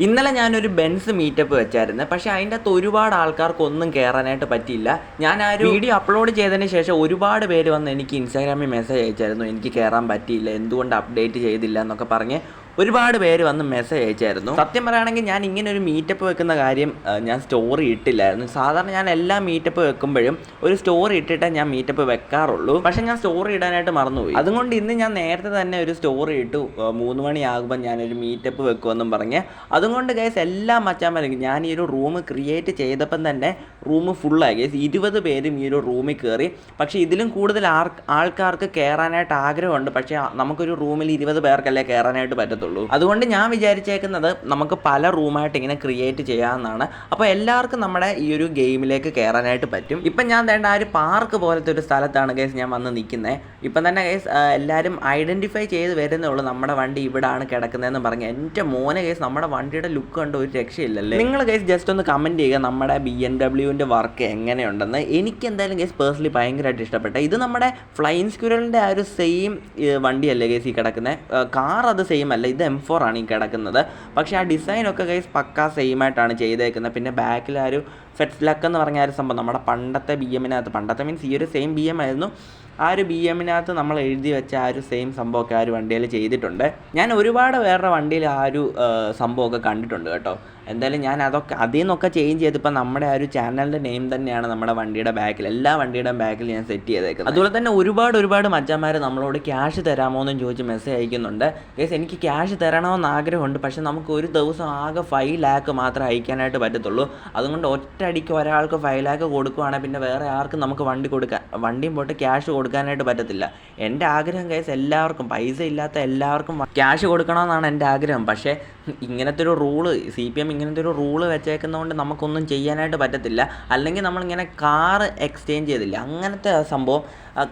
ഇന്നലെ ഞാനൊരു Benz meetup വെച്ചായിരുന്നു. പക്ഷെ അതിന്റെ അകത്ത് ഒരുപാട് ആൾക്കാർക്കൊന്നും കയറാനായിട്ട് പറ്റിയില്ല. ഞാൻ ആ ഒരു വീഡിയോ അപ്ലോഡ് ചെയ്തതിന് ശേഷം ഒരുപാട് പേര് വന്ന് എനിക്ക് ഇൻസ്റ്റാഗ്രാമിൽ മെസ്സേജ് അയച്ചായിരുന്നു. എനിക്ക് കയറാൻ പറ്റിയില്ല. എന്തുകൊണ്ട് അപ്ഡേറ്റ് ചെയ്തില്ല എന്നൊക്കെ പറഞ്ഞ് ഒരുപാട് പേര് വന്ന് മെസ്സേജ് അയച്ചായിരുന്നു. സത്യം പറയുകയാണെങ്കിൽ ഞാൻ ഇങ്ങനെ ഒരു മീറ്റപ്പ് വെക്കുന്ന കാര്യം ഞാൻ സ്റ്റോറി ഇട്ടില്ലായിരുന്നു. സാധാരണ ഞാൻ എല്ലാ മീറ്റപ്പ് വെക്കുമ്പോഴും ഒരു സ്റ്റോറി ഇട്ടിട്ടേ ഞാൻ മീറ്റപ്പ് വെക്കാറുള്ളൂ. പക്ഷെ ഞാൻ സ്റ്റോറി ഇടാനായിട്ട് മറന്നുപോയി. അതുകൊണ്ട് ഇന്ന് ഞാൻ നേരത്തെ തന്നെ ഒരു സ്റ്റോറി ഇട്ടു. മൂന്ന് മണിയാകുമ്പോൾ ഞാനൊരു മീറ്റപ്പ് വെക്കുമെന്നും പറഞ്ഞ്. അതുകൊണ്ട് ഗൈസ് മച്ചാൻ മച്ചാന്മാരും ഞാൻ ഈ ഒരു റൂം ക്രിയേറ്റ് ചെയ്തപ്പം തന്നെ റൂം ഫുള്ളായി ഗൈസ് ഇരുപത് പേരും ഈ ഒരു റൂമിൽ കയറി പക്ഷേ ഇതിലും കൂടുതൽ ആൾക്കാർക്ക് കയറാനായിട്ട് ആഗ്രഹമുണ്ട്. പക്ഷേ നമുക്കൊരു റൂമിൽ ഇരുപത് പേർക്കല്ലേ കയറാനായിട്ട് പറ്റത്തുള്ളൂ. അതുകൊണ്ട് ഞാൻ വിചാരിച്ചേക്കുന്നത് നമുക്ക് പല റൂമായിട്ട് ഇങ്ങനെ ക്രിയേറ്റ് ചെയ്യാമെന്നാണ് അപ്പോൾ എല്ലാവർക്കും നമ്മുടെ ഈ ഒരു ഗെയിമിലേക്ക് കയറാനായിട്ട് പറ്റും. ഇപ്പം ഞാൻ വേണ്ട ആ ഒരു പാർക്ക് പോലത്തെ ഒരു സ്ഥലത്താണ് ഗൈസ് ഞാൻ വന്ന് നിൽക്കുന്നത് ഇപ്പം തന്നെ ഗൈസ് എല്ലാവരും ഐഡന്റിഫൈ ചെയ്ത് വരുന്നേ ഉള്ളൂ നമ്മുടെ വണ്ടി ഇവിടാണ് കിടക്കുന്നതെന്ന് പറഞ്ഞ്. എന്റെ മോനെ ഗൈസ് നമ്മുടെ വണ്ടിയുടെ ലുക്ക് കണ്ട്? ഒരു രക്ഷയില്ലല്ലേ. നിങ്ങൾ ഗൈസ് ജസ്റ്റ് ഒന്ന് കമന്റ് ചെയ്യുക നമ്മുടെ ബി എം ഡബ്ല്യുവിന്റെ വർക്ക് എങ്ങനെയുണ്ടെന്ന്. എനിക്ക് എന്തായാലും ഗൈസ് പേഴ്സണലി ഭയങ്കരമായിട്ട് ഇഷ്ടപ്പെട്ട ഇത് നമ്മുടെ ഫ്ലൈൻ സ്ക്യൂരലിന്റെ ആ ഒരു സെയിം വണ്ടിയല്ലേ ഗൈസ് ഈ കിടക്കുന്നത് കാർ അത് സെയിം അല്ല. ഇത് എം ഫോർ ആണ് ഈ കിടക്കുന്നത്. പക്ഷേ ആ ഡിസൈൻ ഒക്കെ ഗൈസ് പക്ക സെയിം ആയിട്ടാണ് ചെയ്തേക്കുന്നത്. പിന്നെ ബാക്കിൽ ആ ഒരു ഫെറ്റ്ലക്ക് എന്ന് പറഞ്ഞ ഒരു സംഭവം നമ്മുടെ പണ്ടത്തെ ബി എമ്മിനകത്ത് പണ്ടത്തെ മീൻസ് ഈ ഒരു സെയിം ബി എം ആയിരുന്നു. ആ ഒരു ബി എമ്മിനകത്ത് നമ്മൾ എഴുതി വെച്ച ആ ഒരു സെയിം സംഭവമൊക്കെ ആ ഒരു വണ്ടിയിൽ ചെയ്തിട്ടുണ്ട്. ഞാൻ ഒരുപാട് വേറെ വണ്ടിയിൽ ആ ഒരു സംഭവമൊക്കെ കണ്ടിട്ടുണ്ട് കേട്ടോ. എന്തായാലും ഞാൻ അതൊക്കെ അതിൽ നിന്നൊക്കെ ചേഞ്ച് ചെയ്തിപ്പോൾ നമ്മുടെ ആ ഒരു ചാനലിന്റെ നെയിം തന്നെയാണ് നമ്മുടെ വണ്ടിയുടെ ബാക്കിൽ. എല്ലാ വണ്ടിയുടെയും ബാക്കിൽ ഞാൻ സെറ്റ് ചെയ്തേക്കുന്നത്. അതുപോലെ തന്നെ ഒരുപാട് ഒരുപാട് മച്ചന്മാർ നമ്മളോട് ക്യാഷ് തരാമോ എന്നും ചോദിച്ച് മെസ്സേജ് അയക്കുന്നുണ്ട്. ഗേസ് എനിക്ക് ക്യാഷ് തരണമെന്ന് ആഗ്രഹമുണ്ട്. പക്ഷെ നമുക്ക് ഒരു ദിവസം ആകെ ഫൈവ് ലാക്ക് മാത്രമേ അയക്കാനായിട്ട് പറ്റത്തുള്ളൂ. അതുകൊണ്ട് ഒറ്റയടിക്ക് ഒരാൾക്ക് ഫൈവ് ലാക്ക് കൊടുക്കുവാണെങ്കിൽ പിന്നെ വേറെ ആർക്കും നമുക്ക് വണ്ടി കൊടുക്കാൻ വണ്ടിയും പോയിട്ട് ക്യാഷ് കൊടുക്കാനായിട്ട് പറ്റത്തില്ല. എന്റെ ആഗ്രഹം കേസ് എല്ലാവർക്കും പൈസ ഇല്ലാത്ത എല്ലാവർക്കും ക്യാഷ് കൊടുക്കണമെന്നാണ് എന്റെ ആഗ്രഹം. പക്ഷേ ഇങ്ങനത്തെ ഒരു റൂൾ സി പി എം ഇങ്ങനത്തെ ഒരു റൂൾ വെച്ചേക്കുന്നതുകൊണ്ട് നമുക്കൊന്നും ചെയ്യാനായിട്ട് പറ്റത്തില്ല. അല്ലെങ്കിൽ നമ്മളിങ്ങനെ കാർ എക്സ്ചേഞ്ച് ചെയ്തില്ല അങ്ങനത്തെ സംഭവം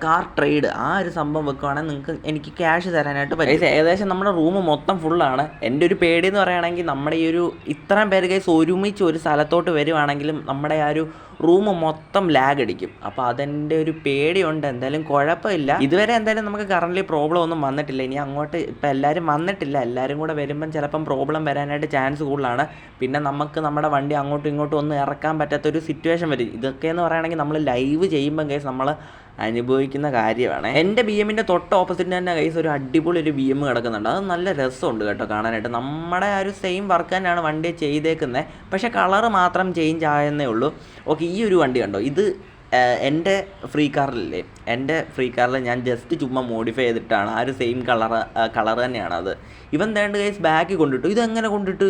കാർ ട്രേഡ് ആ ഒരു സംഭവം വെക്കുവാണെങ്കിൽ നിങ്ങൾക്ക് എനിക്ക് ക്യാഷ് തരാനായിട്ട് പറ്റും. ഏകദേശം നമ്മുടെ റൂം മൊത്തം ഫുള്ളാണ് എന്റെ ഒരു പേടി എന്ന് പറയുകയാണെങ്കിൽ നമ്മുടെ ഈ ഒരു ഇത്രയും പേര് കേസ് ഒരുമിച്ച് ഒരു സ്ഥലത്തോട്ട് വരുവാണെങ്കിലും നമ്മുടെ ആ ഒരു റൂം മൊത്തം ലാഗ് അടിക്കും. അപ്പോൾ അതെന്റെ ഒരു പേടിയുണ്ട്. എന്തായാലും കുഴപ്പമില്ല. ഇതുവരെ എന്തായാലും നമുക്ക് കറന്റ് പ്രോബ്ലം ഒന്നും വന്നിട്ടില്ല. ഇനി അങ്ങോട്ട് ഇപ്പം എല്ലാവരും വന്നിട്ടില്ല. എല്ലാവരും കൂടെ വരുമ്പം ചിലപ്പം പ്രോബ്ലം വരാനായിട്ട് ചാൻസ് കൂടുതലാണ്. പിന്നെ നമുക്ക് നമ്മുടെ വണ്ടി അങ്ങോട്ടും ഇങ്ങോട്ടും ഒന്നും ഇറക്കാൻ പറ്റാത്ത ഒരു സിറ്റുവേഷൻ വരും. ഇതൊക്കെ എന്ന് പറയുകയാണെങ്കിൽ നമ്മൾ ലൈവ് ചെയ്യുമ്പം കേസ് നമ്മൾ അനുഭവിക്കുന്ന കാര്യമാണ്. എന്റെ ബി എമ്മിന്റെ തൊട്ട് ഓപ്പോസിറ്റ് തന്നെ കൈസ് ഒരു അടിപൊളി ഒരു ബി എം കിടക്കുന്നുണ്ട്. അത് നല്ല രസമുണ്ട് കേട്ടോ കാണാനായിട്ട്. നമ്മുടെ ആ ഒരു സെയിം വർക്ക് തന്നെയാണ് വണ്ടി ചെയ്തേക്കുന്നത് പക്ഷേ കളറ് മാത്രം ചേഞ്ച് ആയെന്നേ ഉള്ളൂ. ഓക്കെ ഒരു വണ്ടി കണ്ടോ? ഇത് എന്റെ ഫ്രീ കാറിലില്ലേ എന്റെ ഫ്രീ കാറിൽ ഞാൻ ജസ്റ്റ് ചുമ്മാ മോഡിഫൈ ചെയ്തിട്ടാണ്. ആ ഒരു സെയിം കളർ കളർ തന്നെയാണ് അത്. ഇവൻ തേണ്ട കേസ് ബാക്കിൽ കൊണ്ടിട്ടു. ഇതെങ്ങനെ കൊണ്ടിട്ട്?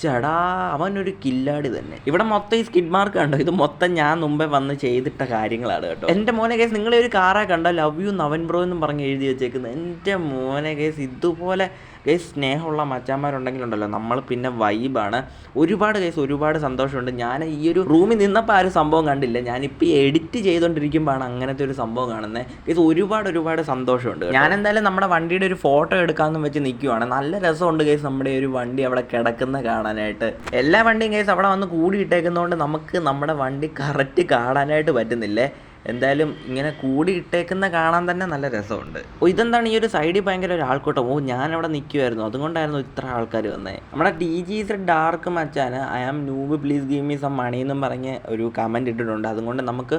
ചേടാ അവനൊരു കില്ലാടി തന്നെ. ഇവിടെ മൊത്തം ഈ സ്കിഡ് മാർക്ക് കണ്ടോ? ഇത് മൊത്തം ഞാൻ മുമ്പേ വന്ന് ചെയ്തിട്ട കാര്യങ്ങളാണ് കേട്ടോ. എന്റെ മോനെ കേസ് നിങ്ങളെ ഒരു കാറാ കണ്ടോ? ലവ് യു നവൻ ബ്രോ എന്നും പറഞ്ഞ് എഴുതി വെച്ചേക്കുന്നത് എന്റെ മോനെ കേസ് ഇതുപോലെ കേസ് സ്നേഹമുള്ള മച്ചാന്മാരുണ്ടെങ്കിലുണ്ടല്ലോ നമ്മൾ പിന്നെ വൈബാണ് ഒരുപാട് കേസ് ഒരുപാട് സന്തോഷമുണ്ട്. ഞാൻ ഈ ഒരു റൂമിൽ നിന്നപ്പോൾ ആ ഒരു സംഭവം കണ്ടില്ല. ഞാനിപ്പോൾ എഡിറ്റ് ചെയ്തുകൊണ്ടിരിക്കുമ്പോഴാണ് അങ്ങനത്തെ ഒരു സംഭവം കാണുന്നത് കേസ് ഒരുപാട് ഒരുപാട് സന്തോഷമുണ്ട് ഞാൻ എന്തായാലും നമ്മുടെ വണ്ടിയുടെ ഒരു ഫോട്ടോ എടുക്കാമെന്നും വെച്ച് നിൽക്കുവാണ് നല്ല രസമുണ്ട് കേസ് നമ്മുടെ ഒരു വണ്ടി അവിടെ കിടക്കുന്ന കാണാനായിട്ട്. എല്ലാ വണ്ടിയും കേസ് അവിടെ വന്ന് കൂടിയിട്ടേക്കുന്നതുകൊണ്ട് നമുക്ക് നമ്മുടെ വണ്ടി കറക്റ്റ് കാണാനായിട്ട് പറ്റുന്നില്ലേ? എന്തായാലും ഇങ്ങനെ കൂടി ഇട്ടേക്കുന്ന കാണാൻ തന്നെ നല്ല രസമുണ്ട്. ഓ ഇതെന്താണ്? ഈ ഒരു സൈഡിൽ ഭയങ്കര ഒരു ആൾക്കൂട്ടം. ഓ ഞാൻ ഞാനവിടെ നിൽക്കുമായിരുന്നു അതുകൊണ്ടായിരുന്നു ഇത്ര ആൾക്കാർ വന്നത് നമ്മുടെ T G dark മച്ചാന് I am noob please give me some money എന്നും പറഞ്ഞ് ഒരു കമന്റ് ഇട്ടിട്ടുണ്ട്. അതുകൊണ്ട് നമുക്ക്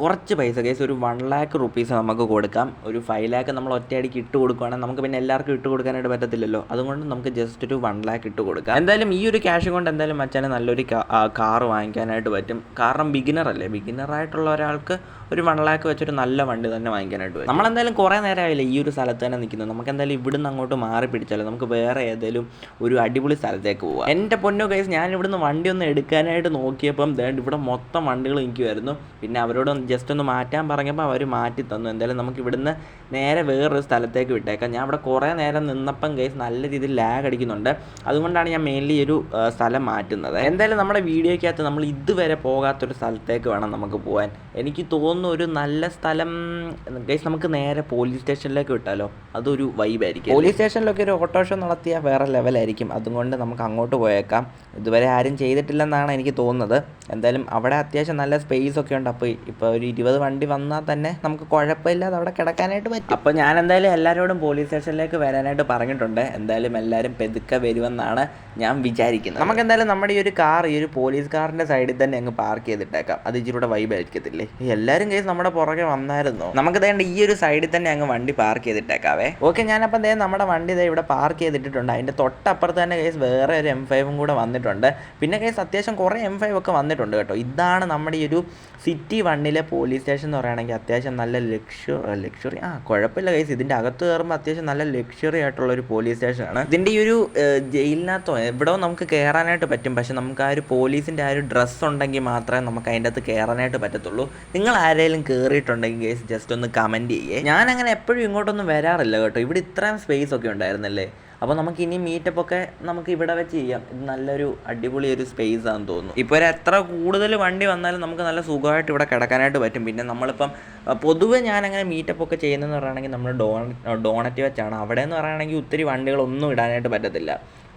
കുറച്ച് പൈസ കേസ് ഒരു വൺ ലാക്ക് റുപ്പീസ് നമുക്ക് കൊടുക്കാം. ഒരു ഫൈവ് ലാക്ക് നമ്മൾ ഒറ്റയടിക്ക് ഇട്ട് കൊടുക്കുകയാണെങ്കിൽ നമുക്ക് പിന്നെ എല്ലാവർക്കും ഇട്ട് കൊടുക്കാനായിട്ട് പറ്റത്തില്ലല്ലോ. അതുകൊണ്ട് നമുക്ക് ജസ്റ്റ് ഒരു വൺ ലാക്ക് ഇട്ട് കൊടുക്കാം. എന്തായാലും ഈ ഒരു ക്യാഷ് കൊണ്ട് എന്തായാലും മച്ചാനെ നല്ലൊരു കാർ വാങ്ങിക്കാനായിട്ട് പറ്റും. കാരണം ബിഗിനർ അല്ലേ? ബിഗിനറായിട്ടുള്ള ഒരാൾക്ക് ഒരു വൺ ലാക്ക് വെച്ചൊരു നല്ല വണ്ടി തന്നെ വാങ്ങിക്കാനായിട്ട് വരും നമ്മളെന്തായാലും കുറേ നേരമായില്ലേ ഈ ഒരു സ്ഥലത്ത് തന്നെ നിൽക്കുന്നത് നമുക്ക് എന്തായാലും ഇവിടുന്ന് അങ്ങോട്ട് മാറി പിടിച്ചാലോ? നമുക്ക് വേറെ ഏതെങ്കിലും ഒരു അടിപൊളി സ്ഥലത്തേക്ക് പോവാം. എന്റെ പൊന്നോ കൈസ് ഞാൻ ഇവിടുന്ന് വണ്ടി ഒന്ന് എടുക്കാനായിട്ട് നോക്കിയപ്പം ഇവിടെ മൊത്തം വണ്ടികൾ നിൽക്കുമായിരുന്നു പിന്നെ അവരോട് ജസ്റ്റ് ഒന്ന് മാറ്റാൻ പറഞ്ഞപ്പോൾ അവർ മാറ്റി തന്നു. എന്തായാലും നമുക്ക് ഇവിടുന്ന് നേരെ വേറൊരു സ്ഥലത്തേക്ക് വിട്ടേക്കാം. ഞാൻ അവിടെ കുറേ നേരം നിന്നപ്പം കേസ് നല്ല രീതിയിൽ ലാഗ് അടിക്കുന്നുണ്ട്. അതുകൊണ്ടാണ് ഞാൻ മെയിൻലി ഒരു സ്ഥലം മാറ്റുന്നത്. എന്തായാലും നമ്മുടെ വീഡിയോയ്ക്കകത്ത് നമ്മൾ ഇതുവരെ പോകാത്തൊരു സ്ഥലത്തേക്ക് വേണം നമുക്ക് പോകാൻ എനിക്ക് തോന്നുന്നു ഒരു നല്ല സ്ഥലം ഗൈസ് നമുക്ക് നേരെ പോലീസ് സ്റ്റേഷനിലേക്ക് വിട്ടാലോ? അതൊരു വൈബായിരിക്കും പോലീസ് സ്റ്റേഷനിലൊക്കെ ഒരു ഓട്ടോഷോ നടത്തിയാൽ വേറെ ലെവലായിരിക്കും അതുകൊണ്ട് നമുക്ക് അങ്ങോട്ട് പോയേക്കാം. ഇതുവരെ ആരും ചെയ്തിട്ടില്ലെന്നാണ് എനിക്ക് തോന്നുന്നത്. എന്തായാലും അവിടെ അത്യാവശ്യം നല്ല സ്പേസ് ഒക്കെ ഉണ്ട്. അപ്പോൾ ഇപ്പോൾ ഒരു ഇരുപത് വണ്ടി വന്നാൽ തന്നെ നമുക്ക് കുഴപ്പമില്ലാതെ അവിടെ കിടക്കാനായിട്ട് പറ്റും. അപ്പോൾ ഞാൻ എന്തായാലും എല്ലാവരോടും പോലീസ് സ്റ്റേഷനിലേക്ക് വരാനായിട്ട് പറഞ്ഞിട്ടുണ്ട്. എന്തായാലും എല്ലാവരും പെതുക്കെ വരുമെന്നാണ് ഞാൻ വിചാരിക്കുന്നത്. നമുക്ക് എന്തായാലും നമ്മുടെ ഈ ഒരു കാർ ഈ ഒരു പോലീസ് കാറിന്റെ സൈഡിൽ തന്നെ അങ്ങ് പാർക്ക് ചെയ്തിട്ടേക്കാം. അത് ഇച്ചിരി കൂടെ വൈബ് ആയിരിക്കത്തില്ലേ? ഈ എല്ലാവരും ചെയ്ത് നമ്മുടെ പുറകെ വന്നായിരുന്നു. നമുക്ക് തേണ്ട ഈ ഒരു സൈഡിൽ തന്നെ അങ്ങ് വണ്ടി പാർക്ക് ചെയ്തിട്ടേക്കാവേ. ഓക്കെ ഞാനപ്പം ദേ നമ്മുടെ വണ്ടി ദേ ഇവിടെ പാർക്ക് ചെയ്തിട്ടുണ്ട് അതിന്റെ തൊട്ടപ്പുറത്ത് തന്നെ കേസ് വേറെ ഒരു എം ഫൈവും കൂടെ വന്നിട്ടുണ്ട്. പിന്നെ കേസ് അത്യാവശ്യം കുറേ എം ഫൈവ് ഒക്കെ വന്നിട്ടുണ്ട് കേട്ടോ. ഇതാണ് നമ്മുടെ ഈ ഒരു സിറ്റി വണ്ണിലെ പോലീസ് സ്റ്റേഷൻ എന്ന് പറയുകയാണെങ്കിൽ അത്യാവശ്യം നല്ല ലക്ഷു ലക്ഷറി ആ കുഴപ്പമില്ല കേസ്. ഇതിന്റെ അകത്ത് കയറുമ്പോൾ അത്യാവശ്യം നല്ല ലക്ഷറി ആയിട്ടുള്ള ഒരു പോലീസ് സ്റ്റേഷനാണ് ഇതിന്റെ ഈ ഒരു ജയിലിനകത്തോ എവിടെയോ നമുക്ക് കയറാനായിട്ട് പറ്റും. പക്ഷെ നമുക്ക് ആ ഒരു പോലീസിന്റെ ആ ഒരു ഡ്രസ്സ് ഉണ്ടെങ്കിൽ മാത്രമേ നമുക്ക് അതിന്റെ അകത്ത് കയറാനായിട്ട് പറ്റത്തുള്ളൂ. നിങ്ങൾ ആരെങ്കിലും കയറിയിട്ടുണ്ടെങ്കിൽ ജസ്റ്റ് ഒന്ന് കമന്റ് ചെയ്യേ. ഞാൻ അങ്ങനെ എപ്പോഴും ഇങ്ങോട്ടൊന്നും വരാറില്ല കേട്ടോ. ഇവിടെ ഇത്രയും സ്പേസ് ഒക്കെ ഉണ്ടായിരുന്നല്ലേ? അപ്പോൾ നമുക്ക് ഇനി മീറ്റപ്പ് ഒക്കെ നമുക്ക് ഇവിടെ വെച്ച് ചെയ്യാം. ഇത് നല്ലൊരു അടിപൊളി ഒരു സ്പേസ് ആണെന്ന് തോന്നുന്നു. ഇപ്പോൾ ഒരു എത്ര കൂടുതൽ വണ്ടി വന്നാലും നമുക്ക് നല്ല സുഖമായിട്ട് ഇവിടെ കിടക്കാനായിട്ട് പറ്റും. പിന്നെ നമ്മളിപ്പം പൊതുവെ ഞാൻ അങ്ങനെ മീറ്റപ്പ് ഒക്കെ ചെയ്യുന്നതെന്ന് പറയുകയാണെങ്കിൽ നമ്മൾ ഡോണ ഡോണറ്റ് വെച്ചാണ് അവിടെ എന്ന് പറയുകയാണെങ്കിൽ ഒത്തിരി വണ്ടികളൊന്നും ഇടാനായിട്ട് പറ്റത്തില്ല.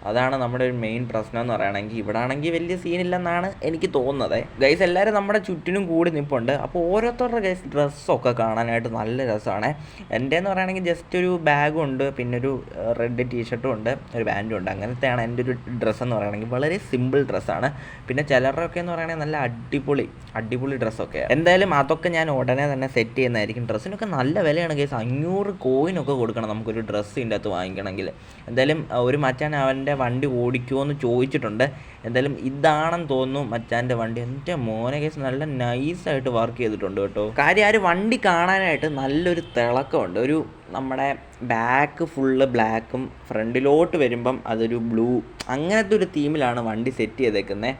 അതാണ് നമ്മുടെ ഒരു മെയിൻ പ്രശ്നം എന്ന് പറയുകയാണെങ്കിൽ ഇവിടെ ആണെങ്കിൽ വലിയ സീനില്ലെന്നാണ് എനിക്ക് തോന്നുന്നത്. ഗൈസ് എല്ലാവരും നമ്മുടെ ചുറ്റിനും കൂടി നിൽപ്പുണ്ട് അപ്പോൾ ഓരോരുത്തരുടെ ഗൈസ് ഡ്രസ്സൊക്കെ കാണാനായിട്ട് നല്ല രസമാണ്. എന്റെ എന്ന് പറയുകയാണെങ്കിൽ ജസ്റ്റ് ഒരു ബാഗും ഉണ്ട് പിന്നെ ഒരു റെഡ് ടീഷർട്ടും ഉണ്ട് ഒരു പാന്റും ഉണ്ട്. അങ്ങനത്തെയാണ് എന്റെ ഒരു ഡ്രസ്സ് എന്ന് പറയുകയാണെങ്കിൽ. വളരെ സിമ്പിൾ ഡ്രസ്സാണ് പിന്നെ ചിലരുടെയൊക്കെ എന്ന് പറയുകയാണെങ്കിൽ നല്ല അടിപൊളി അടിപൊളി ഡ്രസ്സൊക്കെ എന്തായാലും അതൊക്കെ ഞാൻ ഉടനെ തന്നെ സെറ്റ് ചെയ്യുന്നതായിരിക്കും. ഡ്രസ്സിനൊക്കെ നല്ല വിലയാണ് ഗൈസ് അഞ്ഞൂറ് കോയിനൊക്കെ കൊടുക്കണം നമുക്കൊരു ഡ്രസ്സ് അകത്ത് വാങ്ങിക്കണമെങ്കിൽ. എന്തായാലും ഒരു മച്ചാൻ അവന്റെ വണ്ടി ഓടിക്കുമോ എന്ന് ചോദിച്ചിട്ടുണ്ട്. എന്തായാലും ഇതാണെന്ന് തോന്നുന്നു മച്ചാന്റെ വണ്ടി. എന്റെ മോനെ കേസ് നല്ല നൈസായിട്ട് വർക്ക് ചെയ്തിട്ടുണ്ട് കേട്ടോ. കാര്യം ആ ഒരു വണ്ടി കാണാനായിട്ട് നല്ലൊരു തിളക്കമുണ്ട്. ഒരു നമ്മുടെ ബാക്ക് ഫുള്ള് ബ്ലാക്കും ഫ്രണ്ടിലോട്ട് വരുമ്പം അതൊരു ബ്ലൂ അങ്ങനത്തെ ഒരു തീമിലാണ് വണ്ടി സെറ്റ് ചെയ്തേക്കുന്നത്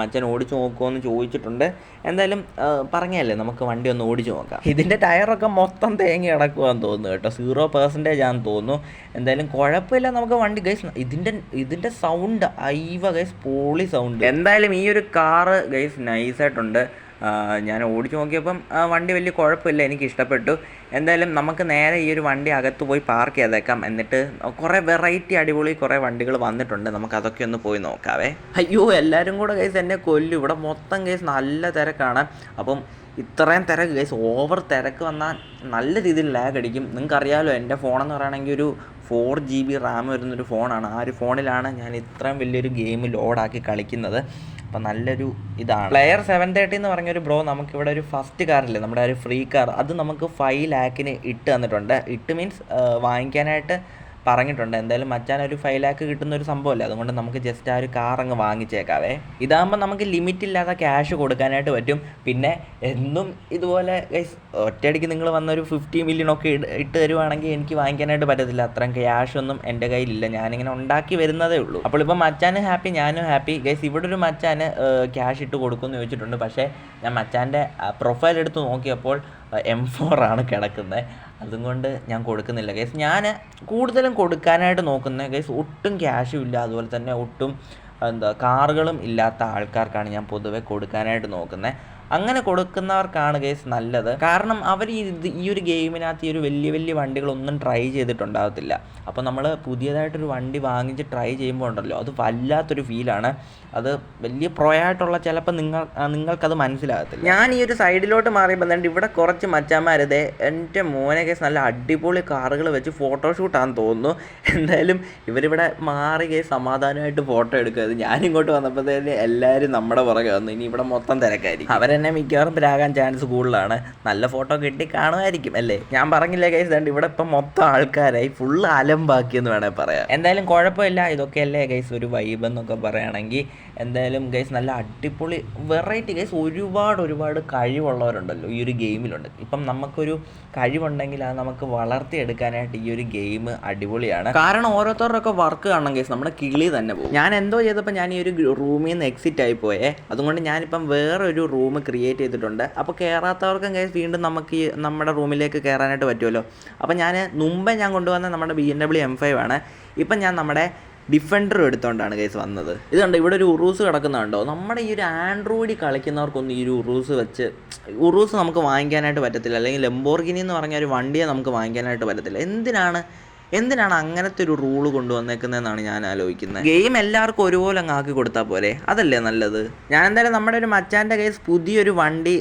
മച്ചാൻ ഓടിച്ചു നോക്കുമോ ചോദിച്ചിട്ടുണ്ട്. എന്തായാലും പറഞ്ഞല്ലേ നമുക്ക് വണ്ടി ഒന്ന് ഓടിച്ചു നോക്കാം. ഇതിന്റെ ടയറൊക്കെ മൊത്തം തേങ്ങി കിടക്കുവാന്ന് തോന്നുന്നു കേട്ടോ. സീറോ പെർസെന്റേജ് ആണെന്ന് തോന്നുന്നു. എന്തായാലും കുഴപ്പമില്ല നമുക്ക് വണ്ടി. ഗൈസ് ഇതിന്റെ ഇതിന്റെ സൗണ്ട് ഐവ ഗൈസ് പോളി സൗണ്ട് എന്തായാലും ഈ ഒരു കാറ് ഗൈസ് നൈസായിട്ടുണ്ട് ഞാൻ ഓടിച്ചു നോക്കിയപ്പം വണ്ടി വലിയ കുഴപ്പമില്ല എനിക്ക് ഇഷ്ടപ്പെട്ടു. എന്തായാലും നമുക്ക് നേരെ ഈ ഒരു വണ്ടി അകത്ത് പോയി പാർക്ക് ചെയ്തേക്കാം. എന്നിട്ട് കുറേ വെറൈറ്റി അടിപൊളി കുറേ വണ്ടികൾ വന്നിട്ടുണ്ട്. നമുക്ക് അതൊക്കെ ഒന്ന് പോയി നോക്കാവേ. അയ്യോ എല്ലാവരും കൂടെ കേസ് എന്നെ കൊല്ലും. ഇവിടെ മൊത്തം കേസ് നല്ല തിരക്കാണ്. അപ്പം ഇത്രയും തിരക്ക് കേസ് ഓവർ തിരക്ക് വന്നാൽ നല്ല രീതിയിൽ ലാഗ് അടിക്കും. നിങ്ങൾക്കറിയാമല്ലോ എന്റെ ഫോണെന്ന് പറയുകയാണെങ്കിൽ ഒരു ഫോർ ജി ബി റാം വരുന്നൊരു ഫോണാണ് ആ ഒരു ഫോണിലാണ് ഞാൻ ഇത്രയും വലിയൊരു ഗെയിം ലോഡാക്കി കളിക്കുന്നത്. അപ്പം നല്ലൊരു ഇതാണ്. പ്ലെയർ സെവൻ തേർട്ടി എന്ന് പറഞ്ഞൊരു ബ്രോ നമുക്കിവിടെ ഒരു ഫസ്റ്റ് കാറില്ലേ നമ്മുടെ ഒരു ഫ്രീ കാർ അത് നമുക്ക് ഫൈവ് ലാക്കിന് ഇട്ട് തന്നിട്ടുണ്ട്. ഇട്ട് മീൻസ് വാങ്ങിക്കാനായിട്ട് പറഞ്ഞിട്ടുണ്ട്. എന്തായാലും മച്ചാൻ ഒരു ഫൈവ് ലാക്ക് കിട്ടുന്ന ഒരു സംഭവമല്ലേ? അതുകൊണ്ട് നമുക്ക് ജസ്റ്റ് ആ ഒരു കാർ അങ്ങ് വാങ്ങിച്ചേക്കാവേ. ഇതാകുമ്പോൾ നമുക്ക് ലിമിറ്റ് ഇല്ലാതെ ക്യാഷ് കൊടുക്കാനായിട്ട് പറ്റും. പിന്നെ എന്നും ഇതുപോലെ ഒറ്റയടിക്ക് നിങ്ങൾ വന്ന ഒരു ഫിഫ്റ്റി മില്യൺ ഒക്കെ ഇട്ട് തരുവാണെങ്കിൽ എനിക്ക് വാങ്ങിക്കാനായിട്ട് പറ്റത്തില്ല. അത്രയും ക്യാഷ് ഒന്നും എന്റെ കയ്യിലില്ല. ഞാനിങ്ങനെ ഉണ്ടാക്കി വരുന്നതേ ഉള്ളൂ. അപ്പോൾ ഇപ്പോൾ മച്ചാന് ഹാപ്പി ഞാനും ഹാപ്പി ഗൈസ് ഇവിടെ ഒരു മച്ചാന് ക്യാഷ് ഇട്ട് കൊടുക്കുമെന്ന് ചോദിച്ചിട്ടുണ്ട്. പക്ഷേ ഞാൻ മച്ചാന്റെ പ്രൊഫൈൽ എടുത്ത് നോക്കിയപ്പോൾ എം ഫോർ ആണ് കിടക്കുന്നത്. അതുകൊണ്ട് ഞാൻ കൊടുക്കുന്നില്ല. കേസ് ഞാൻ കൂടുതലും കൊടുക്കാനായിട്ട് നോക്കുന്ന കേസ് ഒട്ടും ക്യാഷും ഇല്ല. അതുപോലെ തന്നെ ഒട്ടും എന്താ കാറുകളും ഇല്ലാത്ത ആൾക്കാർക്കാണ് ഞാൻ പൊതുവെ കൊടുക്കാനായിട്ട് നോക്കുന്നത് അങ്ങനെ കൊടുക്കുന്നവർക്കാണ് കേസ് നല്ലത്. കാരണം അവർ ഇത് ഈ ഒരു ഗെയിമിനകത്ത് ഈ ഒരു വലിയ വലിയ വണ്ടികളൊന്നും ട്രൈ ചെയ്തിട്ടുണ്ടാകത്തില്ല അപ്പോൾ നമ്മൾ പുതിയതായിട്ടൊരു വണ്ടി വാങ്ങിച്ച് ട്രൈ ചെയ്യുമ്പോൾ ഉണ്ടല്ലോ അത് വല്ലാത്തൊരു ഫീലാണ് അത് വലിയ പ്രോ ആയിട്ടുള്ള ചിലപ്പോൾ നിങ്ങൾ നിങ്ങൾക്കത് മനസ്സിലാകത്തില്ല. ഞാൻ ഈ ഒരു സൈഡിലോട്ട് മാറിയപ്പോൾ എന്താണ്ട് ഇവിടെ കുറച്ച് മച്ചാന്മാരതേ എന്റെ മോനെ കേസ് നല്ല അടിപൊളി കാറുകൾ വെച്ച് ഫോട്ടോഷൂട്ടാന്ന് തോന്നുന്നു. എന്തായാലും ഇവരിവിടെ മാറി കേസ് സമാധാനമായിട്ട് ഫോട്ടോ എടുക്കുക. ഞാനിങ്ങോട്ട് വന്നപ്പോഴത്തേക്ക് എല്ലാവരും നമ്മുടെ പുറകെ വന്നു. ഇനി ഇവിടെ മൊത്തം തിരക്കായിരിക്കും. അവരെന്നെ മിക്കവാറും പ്രാകാൻ ചാൻസ് കൂടുതലാണ്. നല്ല ഫോട്ടോ കിട്ടി കാണുമായിരിക്കും അല്ലേ? ഞാൻ പറഞ്ഞില്ലേ കേസ് കണ്ട് ഇവിടെ ഇപ്പം മൊത്തം ആൾക്കാരായി ഫുള്ള് അലമ്പാക്കിയെന്ന് വേണേൽ പറയാം. എന്തായാലും കുഴപ്പമില്ല. ഇതൊക്കെ അല്ലേ ഗൈസ് ഒരു വൈബ് എന്നൊക്കെ പറയുകയാണെങ്കിൽ എന്തായാലും ഗൈസ് നല്ല അടിപൊളി വെറൈറ്റി ഗൈസ് ഒരുപാട് ഒരുപാട് കഴിവുള്ളവരുണ്ടല്ലോ ഈ ഒരു ഗെയിമിലുണ്ട് ഇപ്പം നമുക്കൊരു കഴിവുണ്ടെങ്കിൽ അത് നമുക്ക് വളർത്തിയെടുക്കാനായിട്ട് ഈ ഒരു ഗെയിം അടിപൊളിയാണ്. കാരണം ഓരോരുത്തരുടെ ഒക്കെ വർക്ക് കാണണം ഗൈസ് നമ്മുടെ കിളി തന്നെ പോകും. ഞാൻ എന്തോ ചെയ്തപ്പോൾ ഞാൻ ഈ ഒരു റൂമിൽ നിന്ന് എക്സിറ്റ് ആയി പോയേ. അതുകൊണ്ട് ഞാനിപ്പം വേറെ ഒരു റൂം ക്രിയേറ്റ് ചെയ്തിട്ടുണ്ട്. അപ്പോൾ കയറാത്തവർക്കും ഗൈസ് വീണ്ടും നമുക്ക് ഈ നമ്മുടെ റൂമിലേക്ക് കയറാനായിട്ട് പറ്റുമല്ലോ. അപ്പോൾ ഞാൻ മുമ്പേ ഞാൻ കൊണ്ടുവന്ന നമ്മുടെ B M W M five ആണ്. ഇപ്പം ഞാൻ നമ്മുടെ ഡിഫൻഡർ എടുത്തുകൊണ്ടാണ് കേസ് വന്നത്. ഇത് കണ്ടോ ഇവിടെ ഒരു ഉറൂസ് കിടക്കുന്നുണ്ടോ നമ്മുടെ ഈ ഒരു ആൻഡ്രോയിഡ് കളിക്കുന്നവർക്കൊന്നും ഈ ഒരു ഉറൂസ് വെച്ച് ഉറൂസ് നമുക്ക് വാങ്ങിക്കാനായിട്ട് പറ്റത്തില്ല. അല്ലെങ്കിൽ ലംബോർഗിനി എന്ന് പറഞ്ഞ ഒരു വണ്ടിയെ നമുക്ക് വാങ്ങിക്കാനായിട്ട് പറ്റത്തില്ല. എന്തിനാണ് എന്തിനാണ് അങ്ങനത്തെ ഒരു റൂൾ കൊണ്ടുവന്നേക്കുന്നതെന്നാണ് ഞാൻ ആലോചിക്കുന്നത്? ഗെയിം എല്ലാവർക്കും ഒരുപോലെ അങ്ങ് ആക്കി കൊടുത്താൽ പോലെ അതല്ലേ നല്ലത്? ഞാൻ എന്തായാലും നമ്മുടെ ഒരു മച്ചാന്റെ കേസ് പുതിയൊരു വണ്ടി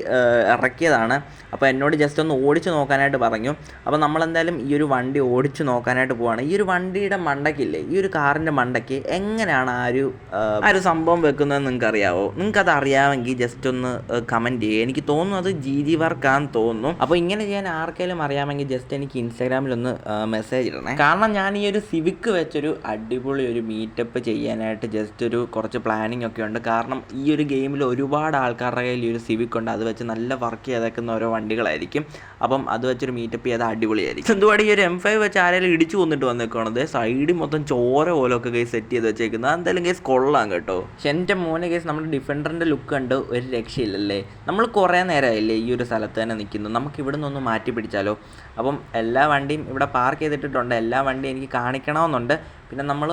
ഇറക്കിയതാണ്. അപ്പോൾ എന്നോട് ജസ്റ്റ് ഒന്ന് ഓടിച്ചു നോക്കാനായിട്ട് പറഞ്ഞു. അപ്പോൾ നമ്മളെന്തായാലും ഈ ഒരു വണ്ടി ഓടിച്ച് നോക്കാനായിട്ട് പോവാണ്. ഈ ഒരു വണ്ടിയുടെ മണ്ടയ്ക്കില്ലേ ഈ ഒരു കാറിന്റെ മണ്ടയ്ക്ക് എങ്ങനെയാണ് ആ ഒരു ആ, ഒരു സംഭവം വെക്കുന്നതെന്ന് നിങ്ങൾക്ക് അറിയാവോ നിങ്ങൾക്ക് അത് അറിയാമെങ്കിൽ ജസ്റ്റ് ഒന്ന് കമന്റ് ചെയ്യുക. എനിക്ക് തോന്നുന്നു അത് ജി ജി വർക്കാന്ന് തോന്നുന്നു. അപ്പോൾ ഇങ്ങനെ ചെയ്യാൻ ആർക്കെങ്കിലും അറിയാമെങ്കിൽ ജസ്റ്റ് എനിക്ക് ഇൻസ്റ്റാഗ്രാമിലൊന്ന് മെസ്സേജ് ഇടണേ. കാരണം ഞാൻ ഈ ഒരു സിവിക്ക് വെച്ചൊരു അടിപൊളി ഒരു മീറ്റപ്പ് ചെയ്യാനായിട്ട് ജസ്റ്റ് ഒരു കുറച്ച് പ്ലാനിങ് ഒക്കെ ഉണ്ട്. കാരണം ഈ ഒരു ഗെയിമിൽ ഒരുപാട് ആൾക്കാരുടെ കയ്യിൽ ഈ ഒരു സിവിക് ഉണ്ട്. അത് വെച്ച് നല്ല വർക്ക് ചെയ്തേക്കുന്ന ഓരോ വണ്ടികളായിരിക്കും. അപ്പം അത് വെച്ചൊരു മീറ്റപ്പ് ചെയ്താൽ അടിപൊളിയായിരിക്കും. എന്തുവാടി ഈ ഒരു എം ഫൈവ് വെച്ച് ആരെങ്കിലും ഇടിച്ചു കൊന്നിട്ട് വന്നേക്കാണത് സൈഡിൽ മൊത്തം ചോര പോലൊക്കെ കേസ് സെറ്റ് ചെയ്ത് വെച്ചേക്കുന്നത് എന്തായാലും കേസ് കൊള്ളാം കേട്ടോ. പക്ഷെ എന്റെ മോനെ കേസ് നമ്മുടെ ഡിഫൻഡറിന്റെ ലുക്ക് കണ്ട് ഒരു രക്ഷയില്ലല്ലേ? നമ്മൾ കുറേ നേരമായില്ലേ ഈ ഒരു സ്ഥലത്ത് തന്നെ നിൽക്കുന്നു? നമുക്ക് ഇവിടെ നിന്നൊന്ന് മാറ്റി പിടിച്ചാലോ? അപ്പം എല്ലാ വണ്ടിയും ഇവിടെ പാർക്ക് ചെയ്തിട്ടിട്ടുണ്ട്. എല്ലാ വണ്ടിയും എനിക്ക് കാണിക്കണമെന്നുണ്ട്. പിന്നെ നമ്മൾ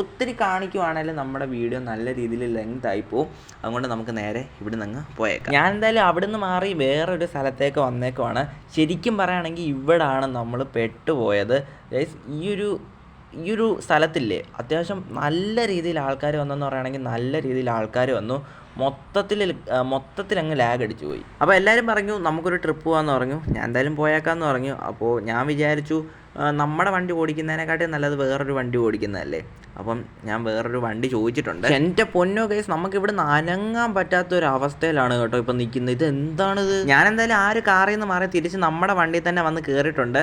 ഒത്തിരി കാണിക്കുവാണേലും നമ്മുടെ വീഡിയോ നല്ല രീതിയിൽ ലെങ്ത് ആയി പോകും അതുകൊണ്ട് നമുക്ക് നേരെ ഇവിടെ നിന്ന് പോയേക്കാം. ഞാൻ എന്തായാലും അവിടെ നിന്ന് മാറി വേറൊരു സ്ഥലത്തേക്ക് വന്നേക്കുവാണ്. ശരിക്കും പറയുകയാണെങ്കിൽ ഇവിടാണ് നമ്മൾ പെട്ടുപോയത്. ഗൈസ് ഈയൊരു ഈ ഒരു സ്ഥലത്തില്ലേ അത്യാവശ്യം നല്ല രീതിയിൽ ആൾക്കാർ വന്നെന്ന് പറയുകയാണെങ്കിൽ നല്ല രീതിയിൽ ആൾക്കാർ വന്നു. മൊത്തത്തിൽ മൊത്തത്തിൽ അങ്ങ് ലാഗ് അടിച്ചു പോയി. അപ്പോൾ എല്ലാവരും പറഞ്ഞു നമുക്കൊരു ട്രിപ്പ് പോകാമെന്ന് പറഞ്ഞു. ഞാൻ എന്തായാലും പോയേക്കാമെന്ന് പറഞ്ഞു. അപ്പോൾ ഞാൻ വിചാരിച്ചു നമ്മുടെ വണ്ടി ഓടിക്കുന്നതിനെക്കാട്ടി നല്ലത് വേറൊരു വണ്ടി ഓടിക്കുന്നതല്ലേ? അപ്പം ഞാൻ വേറൊരു വണ്ടി ചോദിച്ചിട്ടുണ്ട്. എന്റെ പൊന്നോ കേസ് നമുക്ക് ഇവിടെ നിന്ന് അനങ്ങാൻ പറ്റാത്ത ഒരു അവസ്ഥയിലാണ് കേട്ടോ ഇപ്പം നിൽക്കുന്നത്. ഇത് എന്താണിത് ഞാൻ എന്തായാലും ആ ഒരു കാറിൽ നിന്ന് മാറി തിരിച്ച് നമ്മുടെ വണ്ടിയിൽ തന്നെ വന്ന് കയറിയിട്ടുണ്ട്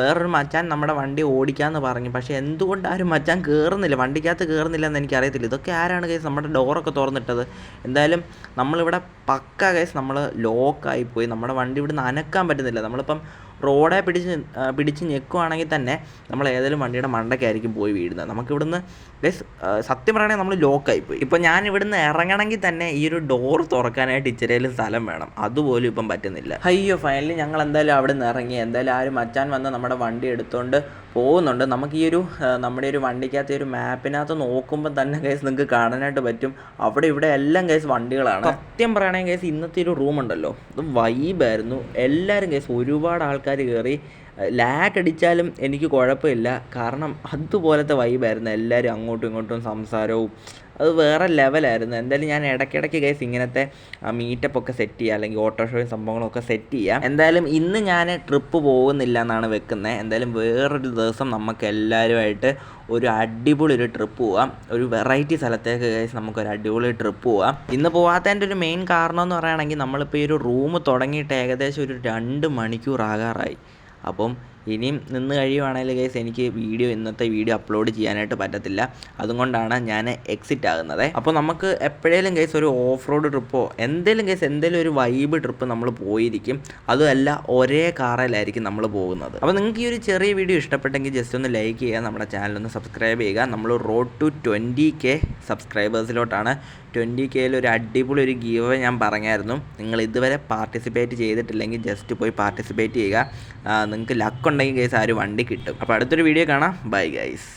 വേറൊരു മച്ചാൻ നമ്മുടെ വണ്ടി ഓടിക്കാമെന്ന് പറഞ്ഞു. പക്ഷേ എന്തുകൊണ്ട് ആരും മച്ചാൻ കയറുന്നില്ല വണ്ടിക്കകത്ത് കയറുന്നില്ല എന്ന് എനിക്കറിയത്തില്ല. ഇതൊക്കെ ആരാണ് കേസ് നമ്മുടെ ഡോറൊക്കെ തുറന്നിട്ടത്? എന്തായാലും നമ്മളിവിടെ പക്ക കേസ് നമ്മൾ ലോക്കായി പോയി. നമ്മുടെ വണ്ടി ഇവിടെ നിന്ന് അനക്കാൻ പറ്റുന്നില്ല. നമ്മളിപ്പം റോഡെ പിടിച്ച് പിടിച്ച് ഞെക്കുവാണെങ്കിൽ തന്നെ നമ്മൾ ഏതെങ്കിലും വണ്ടിയുടെ മണ്ടയ്ക്കായിരിക്കും പോയി വീഴുന്നത്. നമുക്കിവിടുന്ന് ഗൈസ് സത്യം പറയുകയാണെങ്കിൽ നമ്മൾ ലോക്കായി പോയി. ഇപ്പോൾ ഞാൻ ഇവിടുന്ന് ഇറങ്ങണമെങ്കിൽ തന്നെ ഈ ഒരു ഡോർ തുറക്കാനായിട്ട് ഇച്ചിരയിലും സ്ഥലം വേണം. അതുപോലും ഇപ്പം പറ്റുന്നില്ല. അയ്യോ ഫൈനലി ഞങ്ങൾ എന്തായാലും അവിടെ നിന്ന് ഇറങ്ങി. എന്തായാലും ആരും അച്ഛൻ വന്ന് നമ്മുടെ വണ്ടി എടുത്തുകൊണ്ട് പോകുന്നുണ്ട്. നമുക്ക് ഈ ഒരു നമ്മുടെ ഒരു വണ്ടിക്കകത്ത് ഒരു മാപ്പിനകത്ത് നോക്കുമ്പോൾ തന്നെ കേസ് നിങ്ങൾക്ക് കാണാനായിട്ട് പറ്റും. അവിടെ ഇവിടെ എല്ലാം കേസ് വണ്ടികളാണ്. സത്യം പറയുകയാണെങ്കിൽ കേസ് ഇന്നത്തെ ഒരു റൂം ഉണ്ടല്ലോ. അത് വൈബായിരുന്നു എല്ലാവരും കേസ് ഒരുപാട് ആൾക്കാർ കയറി ലാഗ് അടിച്ചാലും എനിക്ക് കുഴപ്പമില്ല. കാരണം അതുപോലത്തെ വൈബായിരുന്നു എല്ലാവരും അങ്ങോട്ടും ഇങ്ങോട്ടും സംസാരവും അത് വേറെ ലെവലായിരുന്നു. എന്തായാലും ഞാൻ ഇടയ്ക്കിടയ്ക്ക് ഗൈസ് ഇങ്ങനത്തെ മീറ്റപ്പ് ഒക്കെ സെറ്റ് ചെയ്യുക അല്ലെങ്കിൽ ഓട്ടോ ഷോയും സംഭവങ്ങളൊക്കെ സെറ്റ് ചെയ്യാം. എന്തായാലും ഇന്ന് ഞാൻ ട്രിപ്പ് പോകുന്നില്ല എന്നാണ് വെക്കുന്നത് എന്തായാലും വേറൊരു ദിവസം നമുക്ക് എല്ലാവരുമായിട്ട് ഒരു അടിപൊളി ഒരു ട്രിപ്പ് പോവാം. ഒരു വെറൈറ്റി സ്ഥലത്തേക്ക് കേസ് നമുക്കൊരു അടിപൊളി ട്രിപ്പ് പോവാം. ഇന്ന് പോകാത്തതിന്റെ ഒരു മെയിൻ കാരണം എന്ന് പറയുകയാണെങ്കിൽ നമ്മളിപ്പോൾ ഈ ഒരു റൂം തുടങ്ങിയിട്ട് ഏകദേശം ഒരു രണ്ട് മണിക്കൂർ ആകാറായി അപ്പം ഇനിയും നിന്ന് കഴിയുവാണെങ്കിൽ ഗൈസ് എനിക്ക് വീഡിയോ ഇന്നത്തെ വീഡിയോ അപ്ലോഡ് ചെയ്യാനായിട്ട് പറ്റത്തില്ല. അതുകൊണ്ടാണ് ഞാൻ എക്സിറ്റ് ആകുന്നത്. അപ്പോൾ നമുക്ക് എപ്പോഴേലും ഗൈസ് ഒരു ഓഫ് റോഡ് ട്രിപ്പോ എന്തെങ്കിലും ഗൈസ് എന്തെങ്കിലും ഒരു വൈബ് ട്രിപ്പ് നമ്മൾ പോയിരിക്കും. അതുമല്ല ഒരേ കാറിലായിരിക്കും നമ്മൾ പോകുന്നത്. അപ്പോൾ നിങ്ങൾക്ക് ഈ ഒരു ചെറിയ വീഡിയോ ഇഷ്ടപ്പെട്ടെങ്കിൽ ജസ്റ്റ് ഒന്ന് ലൈക്ക് ചെയ്യുക നമ്മുടെ ചാനൽ ഒന്ന് സബ്സ്ക്രൈബ് ചെയ്യുക. നമ്മൾ റോഡ് ടു ട്വന്റി കെ സബ്സ്ക്രൈബേഴ്സിലോട്ടാണ് ട്വന്റി കെയിൽ ഒരു അടിപൊളി ഒരു ഗീവ് ഞാൻ പറഞ്ഞായിരുന്നു. നിങ്ങൾ ഇതുവരെ പാർട്ടിസിപ്പേറ്റ് ചെയ്തിട്ടില്ലെങ്കിൽ ജസ്റ്റ് പോയി പാർട്ടിസിപ്പേറ്റ് ചെയ്യുക. നിങ്ങൾക്ക് ലക്ക് ഉണ്ടെങ്കിൽ കേസ് ആ ഒരു വണ്ടി കിട്ടും. അപ്പോൾ അടുത്തൊരു വീഡിയോ കാണാം. Bye guys